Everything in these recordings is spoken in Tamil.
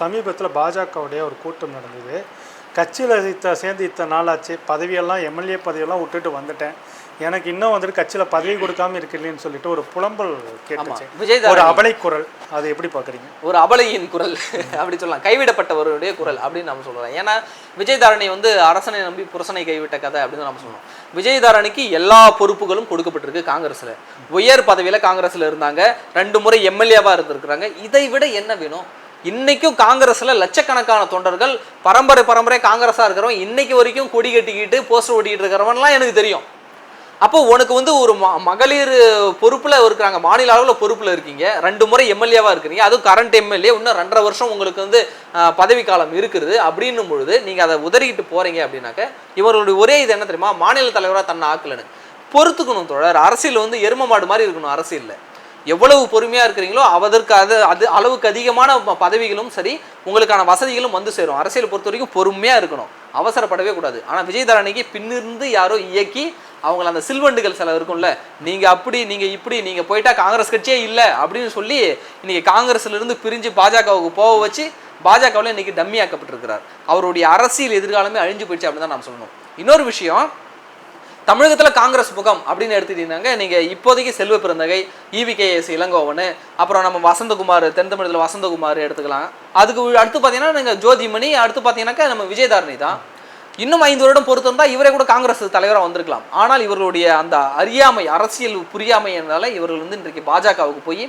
சமீபத்தில் பாஜகவுடைய ஒரு கூட்டம் நடந்தது. கட்சியில் இத்த சேர்ந்து இத்தனை நாளாச்சு. பதவியெல்லாம் எம்எல்ஏ பதவியெல்லாம் விட்டுட்டு வந்துட்டேன். எனக்கு இன்னும் வந்துட்டு கட்சியில் பதவி கொடுக்காம இருக்கலைன்னு சொல்லிட்டு ஒரு புலம்பல் கேட்டுச்சு. ஒரு அபலை குரல். அதை எப்படி பார்க்குறீங்க ஒரு அபலையின் குரல் அப்படி சொல்லலாம். கைவிடப்பட்டவருடைய குரல் அப்படின்னு நம்ம சொல்லலாம். ஏன்னா விஜயதாரணி வந்து அரசனை நம்பி புரசனை கைவிட்ட கதை அப்படின்னு நம்ம சொல்லணும். விஜயதாரணிக்கு எல்லா பொறுப்புகளும் கொடுக்கப்பட்டிருக்கு காங்கிரஸ்ல. உயர் பதவியில காங்கிரஸ்ல இருந்தாங்க. ரெண்டு முறை எம்எல்ஏவா இருந்திருக்கிறாங்க. இதை விட என்ன வேணும்? இன்னைக்கும் காங்கிரஸ்ல லட்சக்கணக்கான தொண்டர்கள் பரம்பரை பரம்பரை காங்கிரஸா இருக்கிறவன் இன்னைக்கு வரைக்கும் கொடி கட்டிக்கிட்டு போஸ்டர் ஓட்டிக்கிட்டு இருக்கிறவன்லாம் எனக்கு தெரியும். அப்போ உனக்கு வந்து ஒரு மகளிர் பொறுப்பில் இருக்கிறாங்க மாநில அளவில் பொறுப்பில் இருக்கீங்க. ரெண்டு முறை எம்எல்ஏவாக இருக்கிறீங்க. அதுவும் கரண்ட் எம்எல்ஏ இன்னும் ரெண்டரை வருஷம் உங்களுக்கு வந்து ஆஹ், பதவி காலம் இருக்குது. அப்படின்னும் பொழுது நீங்கள் அதை உதறிக்கிட்டு போகிறீங்க அப்படின்னாக்க இவர்களுடைய ஒரே இது என்ன தெரியுமா? மாநில தலைவராக தன்னை ஆக்கலன்னு. பொறுத்துக்கணும் தொடர் அரசியல் வந்து எரும மாடு மாதிரி இருக்கணும் அரசியலில். எவ்வளவு பொறுமையாக இருக்கிறீங்களோ அதற்கு அது அது அளவுக்கு அதிகமான பதவிகளும் சரி உங்களுக்கான வசதிகளும் வந்து சேரும். அரசியல் பொறுத்த வரைக்கும் பொறுமையாக இருக்கணும். அவசரப்படவே கூடாது. ஆனா விஜயதாரணிக்கு பின்னிருந்து யாரோ இயக்கி அவங்கள அந்த சில்வண்டுகள் சில இருக்கும்ல நீங்கள் அப்படி நீங்கள் இப்படி நீங்கள் போயிட்டா காங்கிரஸ் கட்சியே இல்லை அப்படின்னு சொல்லி இன்றைக்கி காங்கிரஸ்லேருந்து பிரிஞ்சு பாஜகவுக்கு போக வச்சு பாஜகவில் இன்றைக்கி டம்மி ஆக்கப்பட்டிருக்கிறார் அவருடைய அரசியல் எதிர்காலமே அழிஞ்சு போயிடுச்சு அப்படின்னு தான் நாம் சொல்லணும். இன்னொரு விஷயம் தமிழகத்தில் காங்கிரஸ் முகம் அப்படின்னு எடுத்துக்கிட்டீங்கன்னாங்க நீங்கள் இப்போதைக்கு செல்வ பிறந்தகை இவிகேஎஸ் இளங்கோவன் அப்புறம் நம்ம வசந்தகுமார் தென் தமிழத்தில் வசந்தகுமார் எடுத்துக்கலாம். அதுக்கு அடுத்து பார்த்தீங்கன்னா நீங்கள் ஜோதிமணி அடுத்து பார்த்தீங்கன்னாக்கா நம்ம விஜயதாரணி தான். இன்னும் ஐந்து வருடம் பொறுத்திருந்தால் இவரே கூட காங்கிரஸ் தலைவராக வந்திருக்கலாம். ஆனால் இவர்களுடைய அந்த அறியாமை அரசியல் புரியாமையினால இவர்கள் வந்து இன்றைக்கு பாஜகவுக்கு போய்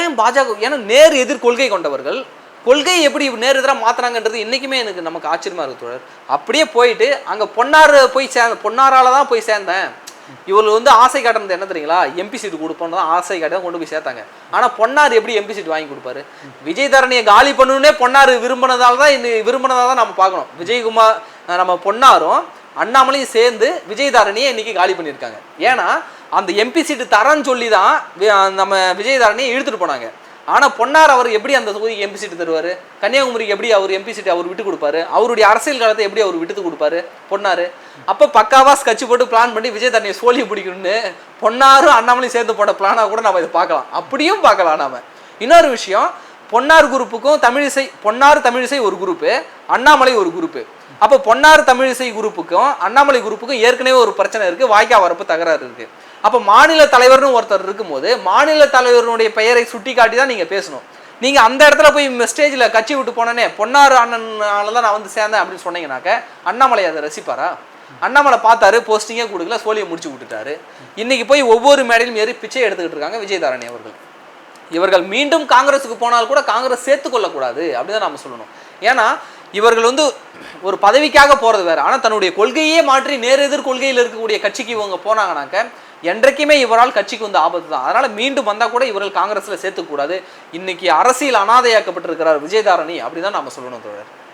ஏன் பாஜக ஏன்னா நேர் எதிர் கொள்கை கொண்டவர்கள் கொள்கையை எப்படி நேர் எதிராக மாத்துறாங்கன்றது இன்னைக்குமே எனக்கு நமக்கு ஆச்சரியமாக இருக்குது தோழர். அப்படியே போயிட்டு அங்கே பொன்னார் போய் சேர்ந்த பொன்னாரால் தான் போய் சேர்ந்தேன். இவர்கள் வந்து ஆசை காட்டுறது என்ன தெரியுங்களா? எம்பி சீட்டு கொடுப்போம்னு தான் ஆசை காட்டி தான் கொண்டு போய் சேர்த்தாங்க. ஆனால் பொன்னார் எப்படி எம்பி சீட் வாங்கி கொடுப்பாரு? விஜயதரணியை காலி பண்ணணுன்னே பொன்னார் விரும்பினதால தான் இந்த விரும்பினதா தான் நம்ம பார்க்கணும். விஜயகுமார் நம்ம பொன்னாரும் அண்ணாமலையும் சேர்ந்து விஜயதாரணியை இன்னைக்கு காலி பண்ணியிருக்காங்க. ஏன்னா அந்த எம்பி சீட்டு தரேன்னு சொல்லி தான் நம்ம விஜயதாரணியை இழுத்துட்டு போனாங்க. ஆனால் பொன்னார் அவர் எப்படி அந்த தொகுதிக்கு எம்பி சீட்டு தருவார்? கன்னியாகுமரிக்கு எப்படி அவர் எம்பி சீட்டு அவர் விட்டு கொடுப்பாரு? அவருடைய அரசியல் காலத்தை எப்படி அவர் விட்டு கொடுப்பாரு? பொன்னார். அப்போ பக்காவா ஸ்கட்ச் போட்டு பிளான் பண்ணி விஜயதான்னையை சோழியை பிடிக்கணும்னு பொன்னாரும் அண்ணாமலையும் சேர்ந்து போட்ட பிளானாக கூட நம்ம இதை பார்க்கலாம். அப்படியும் பார்க்கலாம் நாம. இன்னொரு விஷயம் பொன்னார் குரூப்புக்கும் தமிழிசை பொன்னார் தமிழிசை ஒரு குரூப்பு அண்ணாமலை ஒரு குரூப்பு அப்போ பொன்னார் தமிழிசை குரூப்புக்கும் அண்ணாமலை குரூப்புக்கும் ஏற்கனவே ஒரு பிரச்சனை இருக்குது வாய்க்கா வரப்பு தகராறு இருக்குது அப்போ மாநில தலைவர்னு ஒருத்தர் இருக்கும்போது மாநில தலைவருடைய பெயரை சுட்டி காட்டி தான் நீங்க பேசணும். நீங்க அந்த இடத்துல போய் ஸ்டேஜில் கட்சி விட்டு போனனே பொன்னார் அண்ணனால தான் நான் வந்து சேர்ந்தேன் அப்படின்னு சொன்னீங்கன்னாக்க அண்ணாமலை அதை ரசிப்பாரா? அண்ணாமலை பார்த்தாரு போஸ்டிங்கே கொடுக்கல சோழியை முடிச்சு விட்டுட்டாரு. இன்னைக்கு போய் ஒவ்வொரு மேடையிலும் ஏறி பிச்சை எடுத்துக்கிட்டு இருக்காங்க விஜயதாரணி அவர்கள். இவர்கள் மீண்டும் காங்கிரஸுக்கு போனால் கூட காங்கிரஸ் சேர்த்துக்கொள்ளக்கூடாது அப்படின்னு நம்ம சொல்லணும். ஏன்னா இவர்கள் வந்து ஒரு பதவிக்காக போகிறது வேறு. ஆனால் தன்னுடைய கொள்கையே மாற்றி நேர் எதிர் கொள்கையில் இருக்கக்கூடிய கட்சிக்கு இவங்க போனாங்கனாக்க என்றைக்குமே இவரால் கட்சிக்கு வந்து ஆபத்து தான். அதனால் மீண்டும் வந்தால் கூட இவர்கள் காங்கிரஸில் சேர்த்துக்கூடாது இன்னைக்கு அரசியல் அனாதையாக்கப்பட்டிருக்கிறார் விஜயதாரணி. அப்படிதான் நம்ம சொல்லணும் தோழர்.